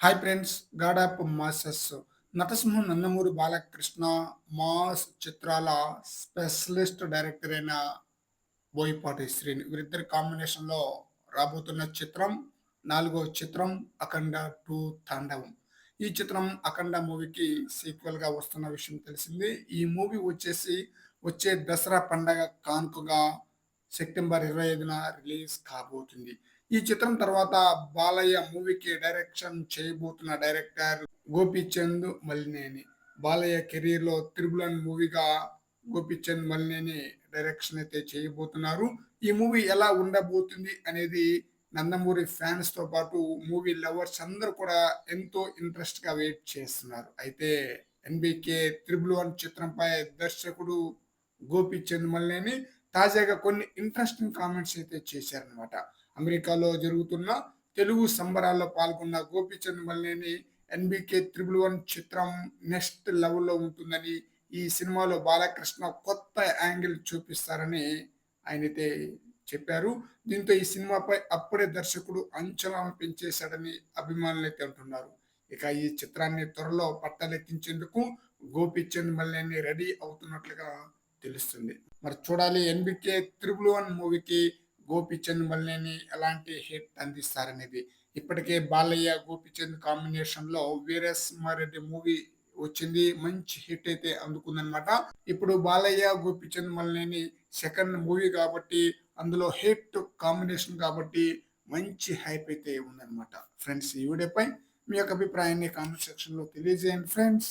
Hi friends god of masses నటసింహం Nandamuri Balakrishna mass చిత్రాల specialist director అయిన బోయపాటి శ్రీని వీరిద్దరి కాంబినేషన్లో రాబోతున్న చిత్రం నాలుగో చిత్రం అఖండ టూ తాండవం. ఈ చిత్రం అఖండ మూవీకి సీక్వెల్గా వస్తున్న విషయం తెలిసింది. ఈ మూవీ వచ్చేసి వచ్చే దసరా పండగ కానుకగా సెప్టెంబర్ ఇరవై ఐదున రిలీజ్ కాబోతుంది. ఈ చిత్రం తర్వాత బాలయ్య మూవీకి డైరెక్షన్ చేయబోతున్న డైరెక్టర్ గోపీచంద్ మలినేని. బాలయ్య కెరీర్లో త్రిబులన్ మూవీగా గోపీచంద్ మలినేని డైరెక్షన్ అయితే చేయబోతున్నారు. ఈ మూవీ ఎలా ఉండబోతుంది అనేది నందమూరి ఫ్యాన్స్తో పాటు మూవీ లవర్స్ అందరూ కూడా ఎంతో ఇంట్రెస్ట్గా వెయిట్ చేస్తున్నారు. అయితే ఎన్బికే త్రిబుల్ వన్ చిత్రంపై దర్శకుడు గోపీచంద్ మల్లేని తాజాగా కొన్ని ఇంట్రెస్టింగ్ కామెంట్స్ అయితే చేశారనమాట అమెరికాలో జరుగుతున్న తెలుగు సంబరాల్లో పాల్గొన్న Gopichand Malineni NBK triple one చిత్రం నెక్స్ట్ లెవెల్లో ఉంటుందని ఈ సినిమాలో బాలకృష్ణ కొత్త యాంగిల్ చూపిస్తారని ఆయనైతే చెప్పారు. దీంతో ఈ సినిమాపై అప్పుడే దర్శకుడు అంచనాలు పెంచేశాడని అభిమానులు అయితే అంటున్నారు. ఇక ఈ చిత్రాన్ని త్వరలో పట్టలెక్కించేందుకు గోపీచంద్ మల్లేని రెడీ అవుతున్నట్లుగా తెలుస్తుంది. మరి చూడాలి ఎన్బికే త్రిబుల్ వన్ మూవీకి గోపిచంద్ మల్లేని ఎలాంటి హిట్ అందిస్తారనేది. ఇప్పటికే బాలయ్య గోపిచంద్ కాంబినేషన్లో వీరసింహారెడ్డి మూవీ వచ్చింది. మంచి హిట్ అయితే అందుకుందనమాట ఇప్పుడు బాలయ్య గోపిచంద్ మల్లేని సెకండ్ మూవీ కాబట్టి అందులో హిట్ కాంబినేషన్ కాబట్టి మంచి హైప్ అయితే ఉందన్నమాట. ఫ్రెండ్స్ ఈ వీడియోపై మీ యొక్క అభిప్రాయాన్ని కామెంట్ సెక్షన్లో తెలియజేయండి ఫ్రెండ్స్.